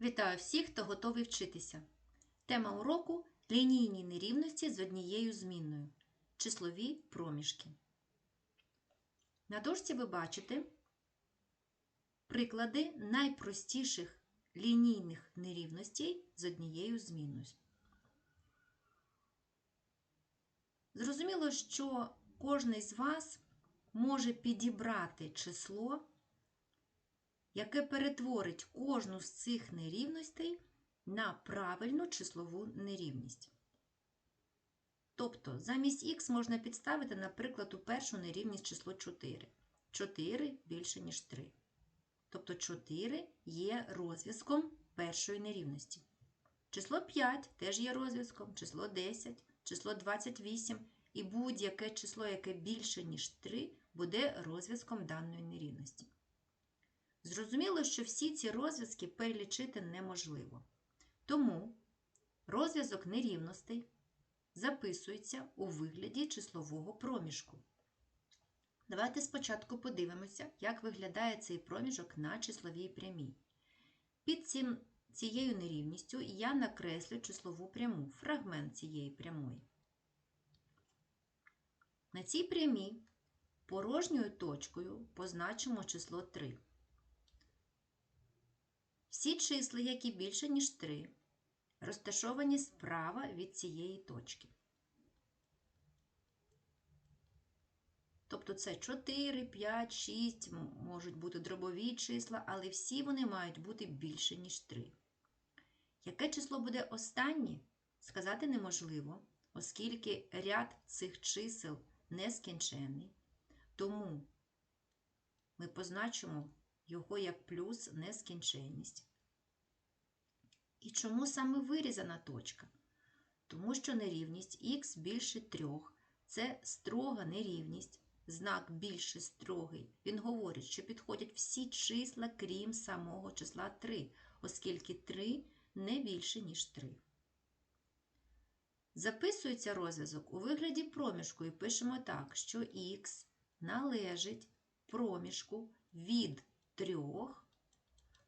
Вітаю всіх, хто готовий вчитися. Тема уроку лінійні нерівності з однією змінною. Числові проміжки. На дошці ви бачите приклади найпростіших лінійних нерівностей з однією змінною. Зрозуміло, що кожен з вас може підібрати число яке перетворить кожну з цих нерівностей на правильну числову нерівність. Тобто, замість х можна підставити, наприклад, у першу нерівність число 4. 4 більше, ніж 3. Тобто 4 є розв'язком першої нерівності. Число 5 теж є розв'язком, число 10, число 28 і будь-яке число, яке більше, ніж 3, буде розв'язком даної нерівності. Зрозуміло, що всі ці розв'язки перелічити неможливо. Тому розв'язок нерівностей записується у вигляді числового проміжку. Давайте спочатку подивимося, як виглядає цей проміжок на числовій прямій. Під цим, цією нерівністю я накреслю числову пряму, фрагмент цієї прямої. На цій прямій порожньою точкою позначимо число 3. Всі числа, які більше, ніж 3, розташовані справа від цієї точки. Тобто це 4, 5, 6, можуть бути дробові числа, але всі вони мають бути більше, ніж 3. Яке число буде останнє, сказати неможливо, оскільки ряд цих чисел нескінченний. Тому ми позначимо його як плюс нескінченність. І чому саме вирізана точка? Тому що нерівність х більше 3 це строга нерівність, знак більше строгий. Він говорить, що підходять всі числа, крім самого числа 3, оскільки 3 не більше, ніж 3. Записується розв'язок у вигляді проміжку і пишемо так, що х належить проміжку від 3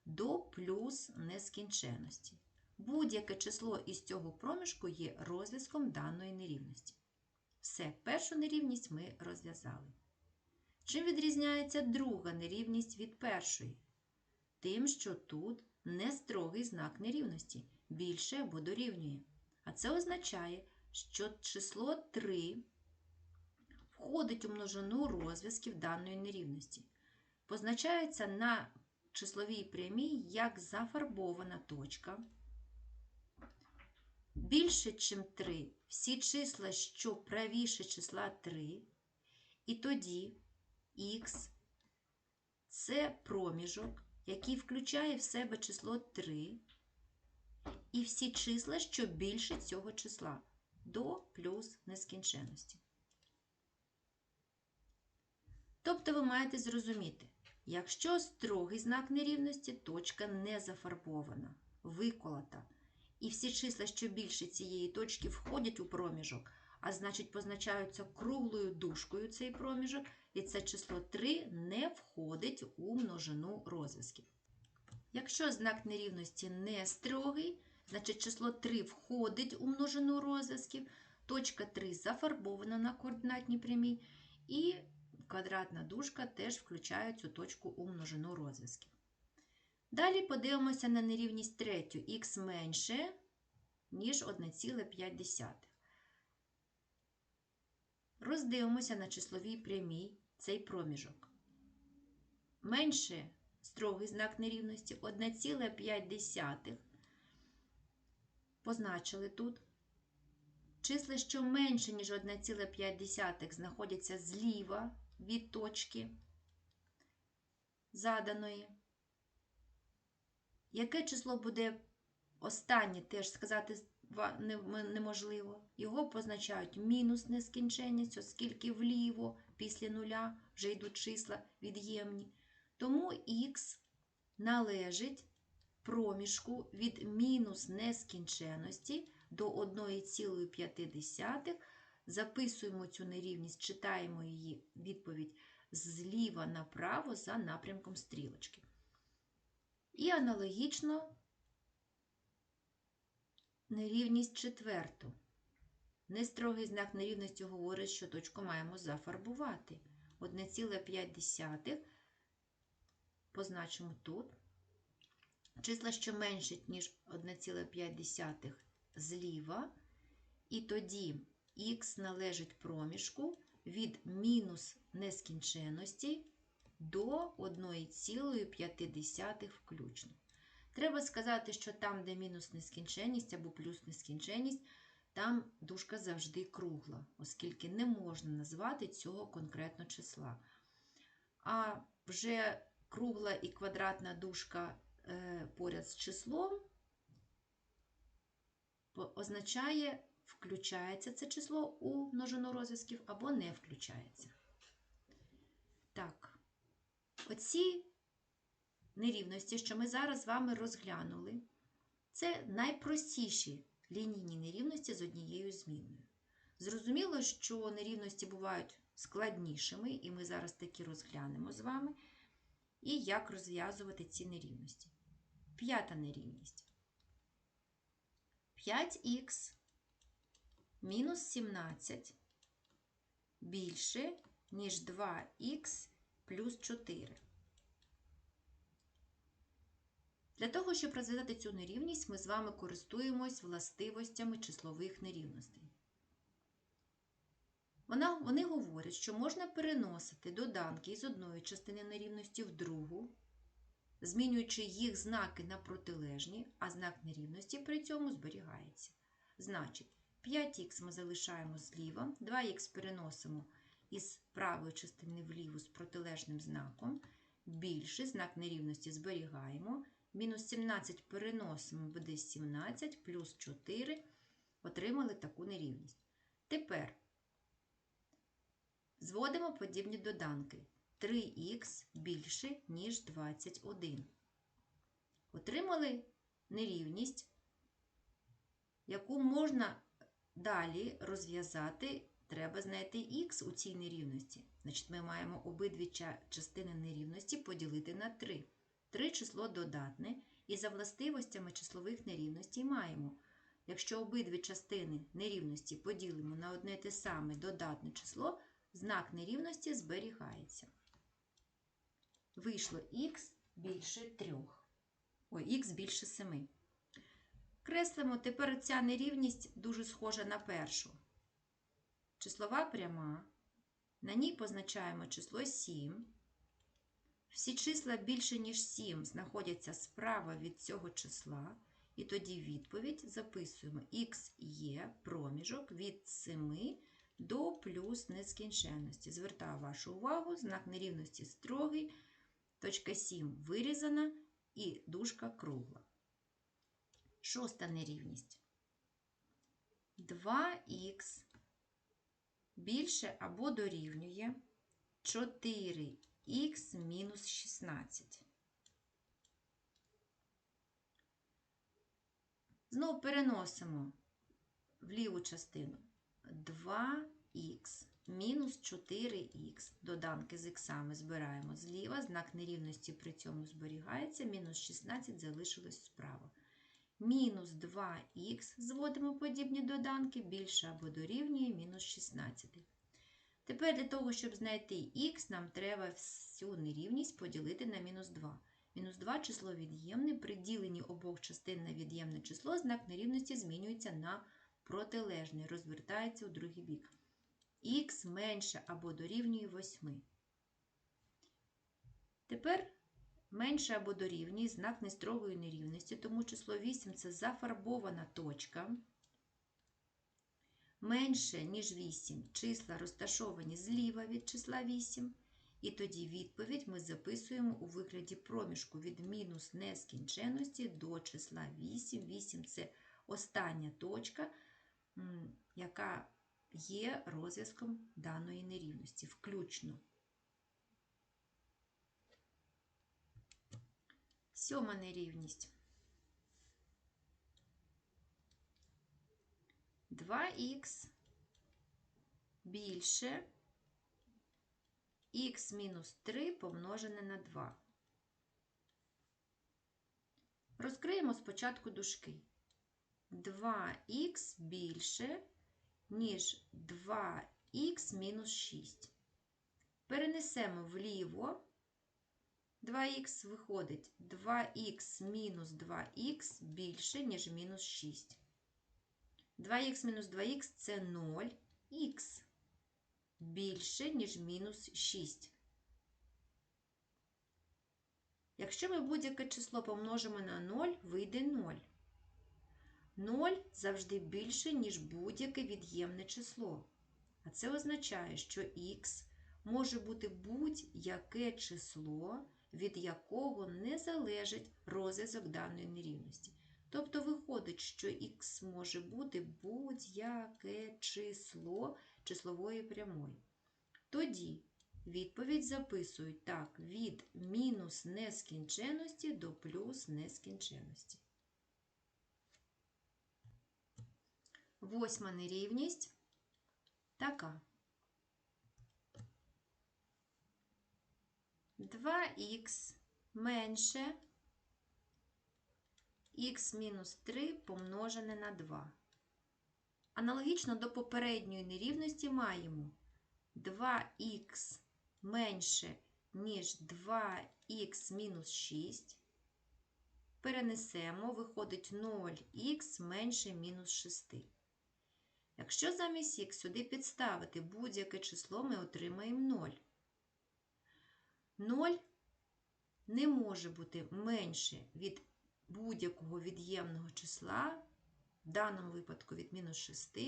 до плюс нескінченності. Будь-яке число із цього проміжку є розв'язком даної нерівності. Все, першу нерівність ми розв'язали. Чим відрізняється друга нерівність від першої? Тим, що тут не строгий знак нерівності, більше або дорівнює. А це означає, що число 3 входить у множину розв'язків даної нерівності. Позначається на числовій прямій як зафарбована точка. Більше, ніж 3, всі числа, що правіше числа 3, і тоді х це проміжок, який включає в себе число 3, і всі числа, що більше цього числа, до плюс нескінченності. Тобто ви маєте зрозуміти, якщо строгий знак нерівності, точка не зафарбована, виколота, і всі числа, що більше цієї точки, входять у проміжок, а значить, позначаються круглою дужкою цей проміжок, і це число 3 не входить у множину розв'язків. Якщо знак нерівності не строгий, значить число 3 входить у множину розв'язків, точка 3 зафарбована на координатній прямій, і квадратна дужка теж включає цю точку у множину розв'язків. Далі подивимося на нерівність третю х менше, ніж 1,5. Роздивимося на числовій прямій цей проміжок. Менше строгий знак нерівності 1,5. Позначили тут. Числа, що менше, ніж 1,5, знаходяться зліва від точки заданої. Яке число буде останнє, теж сказати неможливо. Його позначають мінус нескінченність, оскільки вліво після нуля вже йдуть числа від'ємні. Тому х належить проміжку від мінус нескінченності до 1,5. Записуємо цю нерівність, читаємо її відповідь зліва направо за напрямком стрілочки. І аналогічно нерівність четверту. Нестрогий знак нерівності говорить, що точку маємо зафарбувати. 1,5 позначимо тут. Числа, що менше, ніж 1,5 зліва. І тоді х належить проміжку від мінус нескінченності до 1,5 включно. Треба сказати, що там, де мінус нескінченність або плюс нескінченність, там дужка завжди кругла, оскільки не можна назвати цього конкретно числа. А вже кругла і квадратна дужка е, поряд з числом означає, включається це число у множину розв'язків або не включається. Так, оці нерівності, що ми зараз з вами розглянули, це найпростіші лінійні нерівності з однією змінною. Зрозуміло, що нерівності бувають складнішими, і ми зараз такі розглянемо з вами, і як розв'язувати ці нерівності. П'ята нерівність. 5х мінус 17 більше, ніж 2х плюс 4. Для того, щоб розв'язати цю нерівність, ми з вами користуємось властивостями числових нерівностей. Вона, вони говорять, що можна переносити доданки із одної частини нерівності в другу, змінюючи їх знаки на протилежні, а знак нерівності при цьому зберігається. Значить, 5х ми залишаємо зліва, 2х переносимо із правої частини вліву з протилежним знаком, більше знак нерівності зберігаємо. Мінус 17 переносимо, буде 17, плюс 4, отримали таку нерівність. Тепер зводимо подібні доданки. 3х більше, ніж 21. Отримали нерівність, яку можна далі розв'язати. Треба знайти х у цій нерівності. Значить, ми маємо обидві частини нерівності поділити на 3. 3 число додатне, і за властивостями числових нерівностей маємо. Якщо обидві частини нерівності поділимо на одне те саме додатне число, знак нерівності зберігається. Вийшло х більше 3. Ой, х більше 7. Креслимо, тепер ця нерівність дуже схожа на першу. Числова пряма. На ній позначаємо число 7. Всі числа більше, ніж 7, знаходяться справа від цього числа. І тоді відповідь записуємо х є проміжок від 7 до плюс нескінченності. Звертаю вашу увагу, знак нерівності строгий, точка 7 вирізана і дужка кругла. Шоста нерівність. 2х більше або дорівнює 4х мінус 16. Знову переносимо в ліву частину 2х мінус 4х. Доданки з іксами збираємо зліва, знак нерівності при цьому зберігається, мінус 16 залишилось справа. Мінус 2х зводимо подібні доданки більше або дорівнює мінус 16. Тепер для того, щоб знайти х, нам треба всю нерівність поділити на мінус 2. Мінус 2 число від'ємне, при діленні обох частин на від'ємне число знак нерівності змінюється на протилежний, розвертається у другий бік. Х менше або дорівнює 8. Тепер менше або дорівнює знак нестрогої нерівності, тому число 8 це зафарбована точка. Менше, ніж 8 числа розташовані зліва від числа 8. І тоді відповідь ми записуємо у вигляді проміжку від мінус нескінченності до числа 8. 8 це остання точка, яка є розв'язком даної нерівності, включно. Сьома нерівність. 2х більше х мінус 3 помножене на 2. Розкриємо спочатку дужки. 2х більше, ніж 2х мінус 6. Перенесемо вліво. 2х виходить 2х мінус 2х більше, ніж мінус 6. 2х мінус 2х це 0, х більше, ніж мінус 6. Якщо ми будь-яке число помножимо на 0, вийде 0. 0 завжди більше, ніж будь-яке від'ємне число. А це означає, що х може бути будь-яке число, від якого не залежить розв'язок даної нерівності. Тобто виходить, що х може бути будь-яке число числової прямої. Тоді відповідь записують так: від мінус нескінченності до плюс нескінченності. Восьма нерівність така. 2х менше х мінус 3 помножене на 2. Аналогічно до попередньої нерівності маємо 2х менше, ніж 2х мінус 6. Перенесемо, виходить 0х менше мінус 6. Якщо замість х сюди підставити будь-яке число, ми отримаємо 0. 0 не може бути менше від будь-якого від'ємного числа, в даному випадку від мінус 6,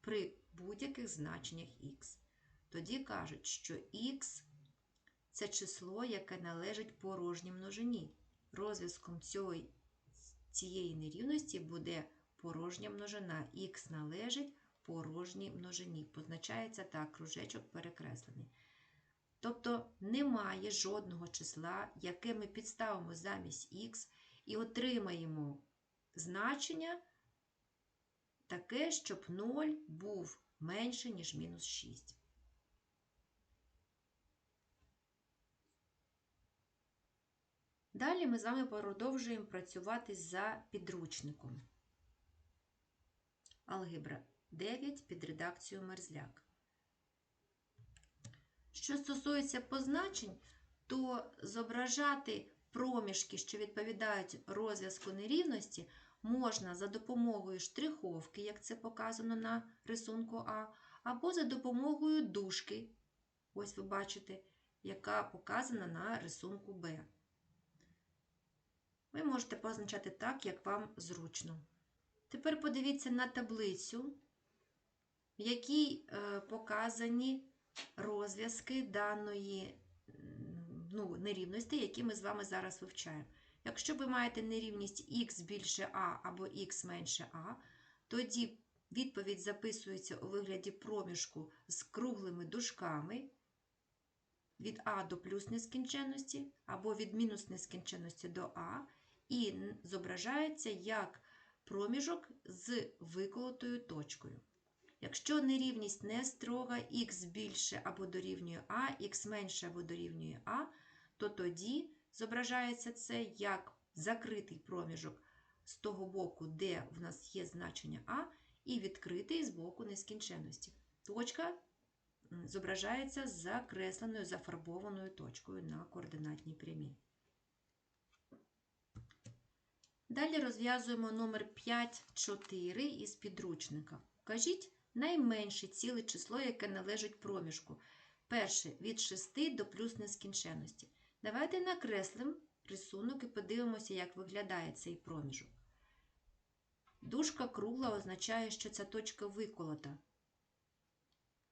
при будь-яких значеннях х. Тоді кажуть, що х це число, яке належить порожній множині. Розв'язком цієї, нерівності буде порожня множина. Х належить порожній множині. Позначається так, кружечок перекреслений. Тобто немає жодного числа, яке ми підставимо замість х і отримаємо значення таке, щоб 0 був менше, ніж мінус 6. Далі ми з вами продовжуємо працювати за підручником. Алгебра 9 під редакцією Мерзляк. Що стосується позначень, то зображати проміжки, що відповідають розв'язку нерівності, можна за допомогою штриховки, як це показано на рисунку А, або за допомогою дужки, ось ви бачите, яка показана на рисунку Б. Ви можете позначати так, як вам зручно. Тепер подивіться на таблицю, в якій е, показані розв'язки даної ну, нерівності, які ми з вами зараз вивчаємо. Якщо ви маєте нерівність х більше а або х менше а, тоді відповідь записується у вигляді проміжку з круглими дужками від а до плюс нескінченності, або від мінус нескінченності до а, і зображається як проміжок з виколотою точкою. Якщо нерівність не строга, х більше або дорівнює а, х менше або дорівнює а, то тоді зображається це як закритий проміжок з того боку, де в нас є значення а, і відкритий з боку нескінченності. Точка зображається закресленою, зафарбованою точкою на координатній прямій. Далі розв'язуємо номер 5,4 із підручника. Вкажіть найменше ціле число, яке належить проміжку. Перше від 6 до плюс нескінченності. Давайте накреслимо рисунок і подивимося, як виглядає цей проміжок. Дужка кругла означає, що ця точка виколота.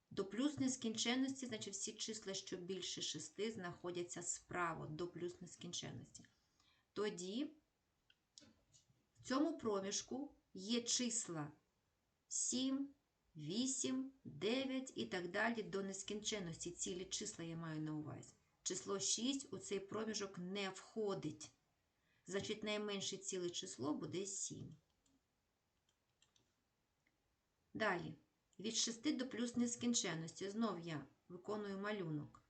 До плюс нескінченності, значить всі числа, що більше 6, знаходяться справа до плюс нескінченності. Тоді в цьому проміжку є числа 7, 8, 9 і так далі до нескінченності. Цілі числа я маю на увазі. Число 6 у цей проміжок не входить. Значить, найменше ціле число буде 7. Далі, від 6 до плюс нескінченності. Знов я виконую малюнок.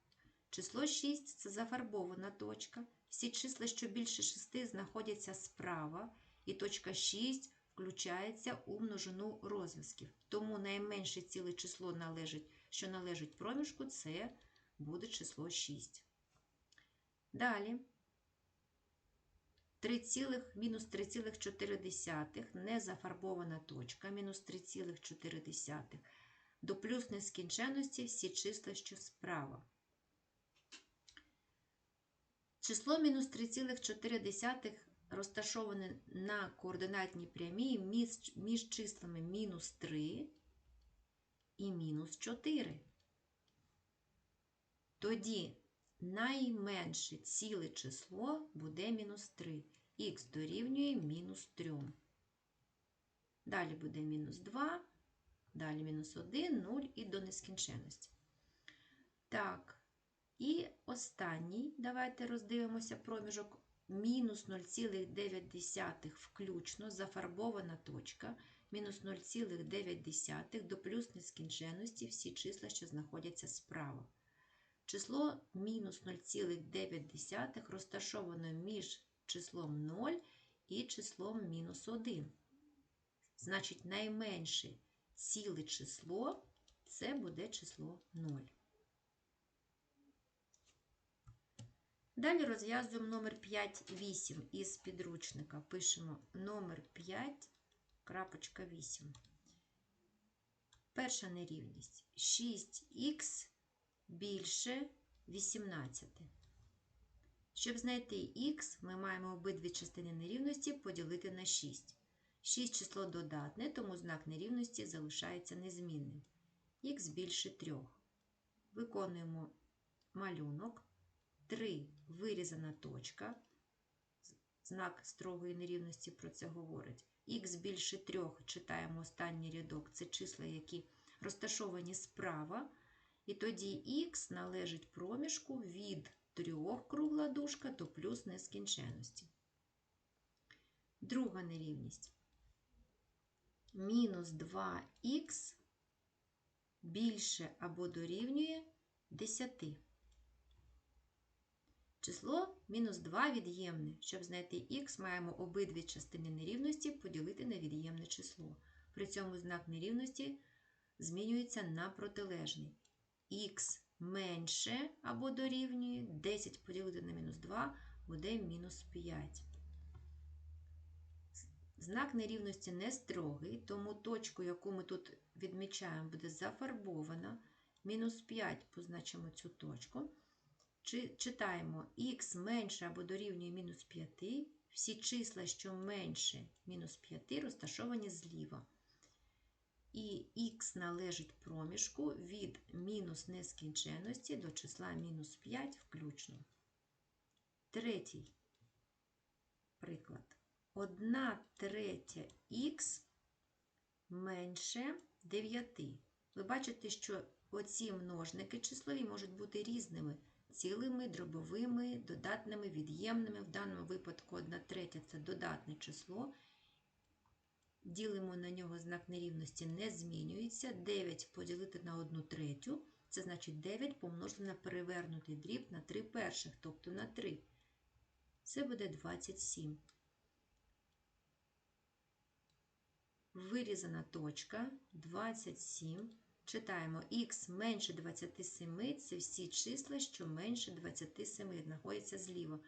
Число 6 це зафарбована точка. Всі числа, що більше 6, знаходяться справа. І точка 6 включається у множину розв'язків. Тому найменше ціле число, належить, що належить проміжку, це буде число 6. Далі. 3, мінус 3,4 незафарбована точка, мінус 3,4. До плюс нескінченності всі числа, що справа. Число мінус 3,4 розташоване на координатній прямій між, числами мінус 3 і мінус 4. Тоді найменше ціле число буде мінус 3. Х дорівнює мінус 3. Далі буде мінус 2, далі мінус 1, 0 і до нескінченності. Так, і останній, давайте роздивимося проміжок мінус 0,9 включно зафарбована точка, мінус 0,9 до плюс нескінченності всі числа, що знаходяться справа. Число мінус 0,9 розташовано між числом 0 і числом мінус 1. Значить, найменше ціле число це буде число 0. Далі розв'язуємо номер 5,8 із підручника. Пишемо номер 5, крапочка 8. Перша нерівність 6х більше 18. Щоб знайти х, ми маємо обидві частини нерівності поділити на 6. 6 число додатне, тому знак нерівності залишається незмінним. Х більше 3. Виконуємо малюнок. 3 вирізана точка. Знак строгої нерівності про це говорить. Х більше 3 читаємо останній рядок. Це числа, які розташовані справа. І тоді х належить проміжку від 3 кругла дужка до плюс нескінченності. Друга нерівність. Мінус 2х більше або дорівнює 10. Число мінус 2 від'ємне. Щоб знайти х, маємо обидві частини нерівності поділити на від'ємне число. При цьому знак нерівності змінюється на протилежний. Х менше або дорівнює 10 поділити на мінус 2 буде мінус 5. Знак нерівності не строгий, тому точку, яку ми тут відмічаємо, буде зафарбована. Мінус 5 позначимо цю точку. Читаємо х менше або дорівнює мінус 5. Всі числа, що менше мінус 5, розташовані зліва. І х належить проміжку від мінус нескінченності до числа мінус 5 включно. Третій приклад. 1 третя х менше 9. Ви бачите, що оці множники числові можуть бути різними цілими, дробовими, додатними, від'ємними. В даному випадку 1 третя це додатне число. Ділимо на нього знак нерівності не змінюється. 9 поділити на 1 третю. Це значить 9 помножити на перевернутий дріб на 3 перших, тобто на 3. Це буде 27. Вирізана точка 27. Читаємо х менше 27 це всі числа, що менше 27 знаходяться зліва.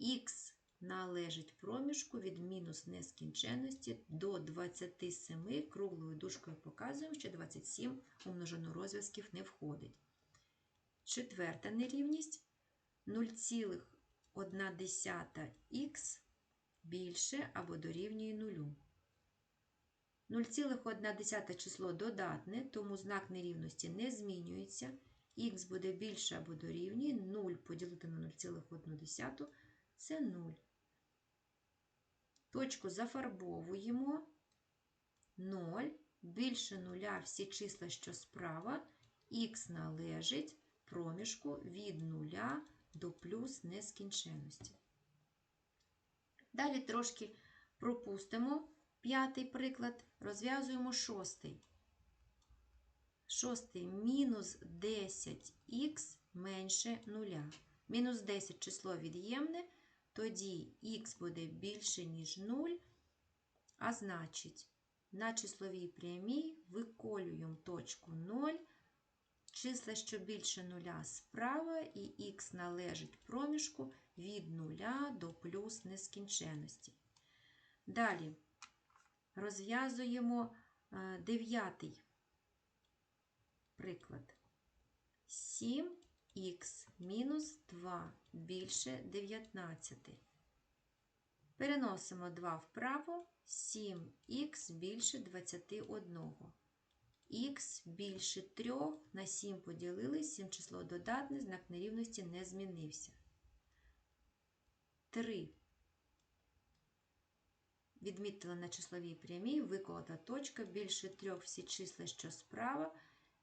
Х належить проміжку від мінус нескінченності до 27 круглою дужкою показуємо, що 27 у множину розв'язків не входить. Четверта нерівність 0,1х більше або дорівнює 0. 0,1 число додатне, тому знак нерівності не змінюється. Х буде більше або дорівнює 0 поділити на 0,1 це 0. Точку зафарбовуємо 0, більше 0 всі числа, що справа, х належить проміжку від 0 до плюс нескінченності. Далі трошки пропустимо п'ятий приклад, розв'язуємо шостий. Шостий мінус 10х менше 0. Мінус 10 число від'ємне, тоді х буде більше, ніж 0, А значить, на числовій прямій виколюємо точку 0, числа, що більше нуля справа, і х належить проміжку від нуля до плюс нескінченності. Далі розв'язуємо е, дев'ятий приклад. 7х мінус 2 більше 19. Переносимо 2 вправо, 7х більше 21. Х більше 3 на 7 поділили, 7 число додатне, знак нерівності не змінився. 3. Відмітили на числовій прямій, виколота точка, більше 3 всі числа, що справа.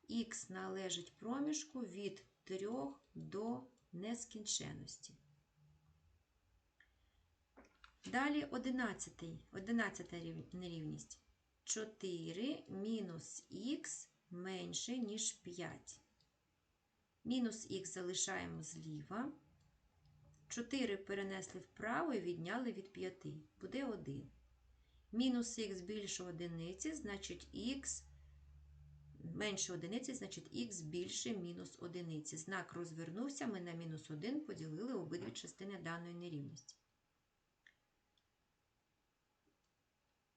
Х належить проміжку від 3 до нескінченності. Далі 11, 11 нерівність. 4 мінус х менше, ніж 5. Мінус х залишаємо зліва. 4 перенесли вправо і відняли від 5. Буде 1. Мінус х більше одиниці, значить х менше одиниці, значить х більше мінус одиниці. Знак розвернувся, ми на мінус 1 поділили обидві частини даної нерівності.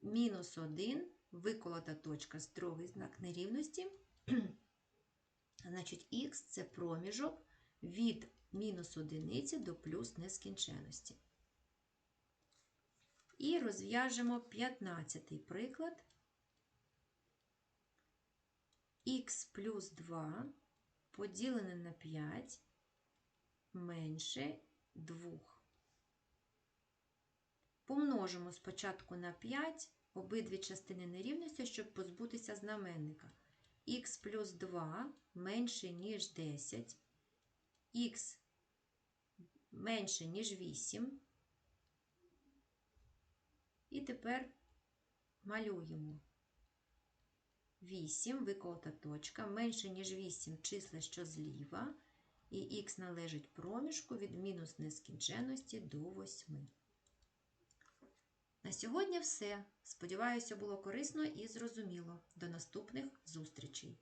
Мінус 1 виколота точка строгий знак нерівності. Значить, х це проміжок від мінус одиниці до плюс нескінченності. І розв'яжемо 15 приклад. х плюс 2 поділене на 5 менше 2. Помножимо спочатку на 5 обидві частини нерівності, щоб позбутися знаменника. х плюс 2 менше, ніж 10, х менше, ніж 8. І тепер малюємо. 8 виколота точка, менше, ніж 8 числа, що зліва, і х належить проміжку від мінус нескінченності до 8. На сьогодні все. Сподіваюся, було корисно і зрозуміло. До наступних зустрічей!